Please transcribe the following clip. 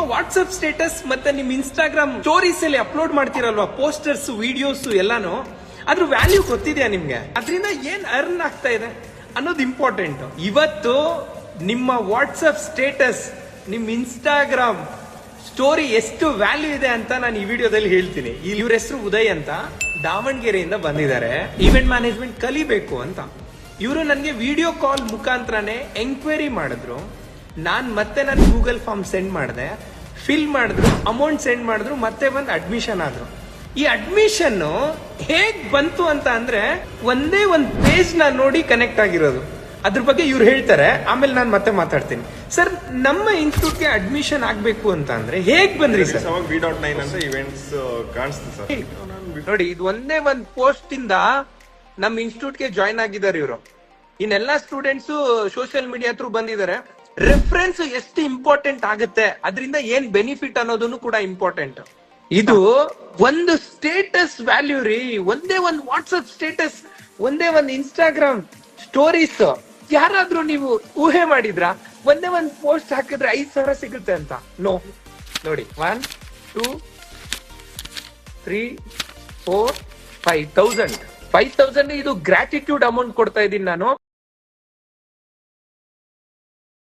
ನಿಮ್ಮ WhatsApp status ಮತ್ತೆ ನಿಮ್ ಇನ್ಸ್ಟಾಗ್ರಾಮ್ ಸ್ಟೋರೀಸ್ ಅಲ್ಲಿ ಅಪ್ಲೋಡ್ ಮಾಡ್ತಿರಲ್ವಾ? ಪೋಸ್ಟರ್ಸ್ ವಿಡಿಯೋಸ್ ಎಲ್ಲಾನು? ಅದ್ರ ವ್ಯಾಲ್ಯೂ ಗೊತ್ತಿದೆಯಾ ನಿಮ್ಗೆ? ಅದರಿಂದ ಏನ್ ಅರ್ನ್ ಆಗ್ತಾ ಇದೆ ಅನ್ನೋದು ಇಂಪಾರ್ಟೆಂಟ್ ಇವತ್ತು ನಿಮ್ಮ ವಾಟ್ಸಪ್ ಸ್ಟೇಟಸ್ ನಿಮ್ ಇನ್ಸ್ಟಾಗ್ರಾಮ್ ಸ್ಟೋರಿ ಎಷ್ಟು ವ್ಯಾಲ್ಯೂ ಇದೆ ಅಂತ ನಾನು ಈ ವಿಡಿಯೋದಲ್ಲಿ ಹೇಳ್ತೀನಿ. ಇವ್ರ ಹೆಸರು ಉದಯ್ ಅಂತ, ದಾವಣಗೆರೆಯಿಂದ ಬಂದಿದ್ದಾರೆ. ಈವೆಂಟ್ ಮ್ಯಾನೇಜ್ಮೆಂಟ್ ಕಲಿಬೇಕು ಅಂತ. ಇವರು ನನಗೆ ವಿಡಿಯೋ ಕಾಲ್ ಮುಖಾಂತರನೇ ಎಂಕ್ವೈರಿ ಮಾಡಿದ್ರು. ನಾನ್ ಮತ್ತೆ ನಾನು ಗೂಗಲ್ ಫಾರ್ಮ್ ಸೆಂಡ್ ಮಾಡಿದೆ ಫಿಲ್ ಮಾಡಿದ್ರು ಅಮೌಂಟ್ ಸೆಂಡ್ ಮಾಡಿದ್ರು ಮತ್ತೆ ಬಂದು ಅಡ್ಮಿಷನ್ ಆದ್ರು. ಈ ಅಡ್ಮಿಷನ್ ಹೇಗ್ ಬಂತು ಅಂತ ಅಂದ್ರೆ ಒಂದೇ ಒಂದ್ ಪೇಜ್ನ ನೋಡಿ ಕನೆಕ್ಟ್ ಆಗಿರೋದು. ಅದ್ರ ಬಗ್ಗೆ ಇವ್ರು ಹೇಳ್ತಾರೆ ಆಮೇಲೆ ನಾನು ಮತ್ತೆ ಮಾತಾಡ್ತೀನಿ. ಸರ್ ನಮ್ಮ ಇನ್ಸ್ಟಿಟ್ಯೂಟ್ಗೆ ಅಡ್ಮಿಷನ್ ಆಗ್ಬೇಕು ಅಂತ ಅಂದ್ರೆ ಹೇಗ್ ಬಂದ್ರಿ ಸರ್ ಡಾಟ್ ನೈನ್ ಅಂತ ಇವೆಂಟ್ಸ್ ಕಾಣಿಸ್ತು ಸರ್ ನೋಡಿ ಇದು ಒಂದೇ ಒಂದ್ ಪೋಸ್ಟ್ ಇಂದ ನಮ್ ಇನ್ಸ್ಟಿಟ್ಯೂಟ್ಗೆ ಜಾಯ್ನ್ ಆಗಿದ್ದಾರೆ ಇವರು. ಇನ್ನೆಲ್ಲಾ ಸ್ಟೂಡೆಂಟ್ಸ್ ಸೋಷಿಯಲ್ ಮೀಡಿಯಾ ಥ್ರೂ ಬಂದಿದ್ದಾರೆ. ರೆಫರೆನ್ಸ್ ಎಷ್ಟು ಇಂಪಾರ್ಟೆಂಟ್ ಆಗುತ್ತೆ? ಅದರಿಂದ ಏನ್ ಬೆನಿಫಿಟ್ ಅನ್ನೋದನ್ನು ಕೂಡ ಇಂಪಾರ್ಟೆಂಟ್ ಇದು ಒಂದು ಸ್ಟೇಟಸ್ ವ್ಯಾಲ್ಯೂ ರೀ. ಒಂದೇ ಒಂದು ವಾಟ್ಸ್ಆಪ್ ಸ್ಟೇಟಸ್ ಒಂದೇ ಒಂದು ಇನ್ಸ್ಟಾಗ್ರಾಮ್ ಸ್ಟೋರೀಸ್ ಯಾರಾದ್ರೂ ನೀವು ಊಹೆ ಮಾಡಿದ್ರ? ಒಂದೇ ಒಂದು ಪೋಸ್ಟ್ ಹಾಕಿದ್ರೆ ಐದ್ ಸಾವಿರ ಸಿಗುತ್ತೆ ಅಂತ. ನೋ ನೋಡಿ one two three four five thousand five thousand ಇದು ಗ್ರಾಟಿಟ್ಯೂಡ್ ಅಮೌಂಟ್ ಕೊಡ್ತಾ ಇದ್ದೀನಿ ನಾನು.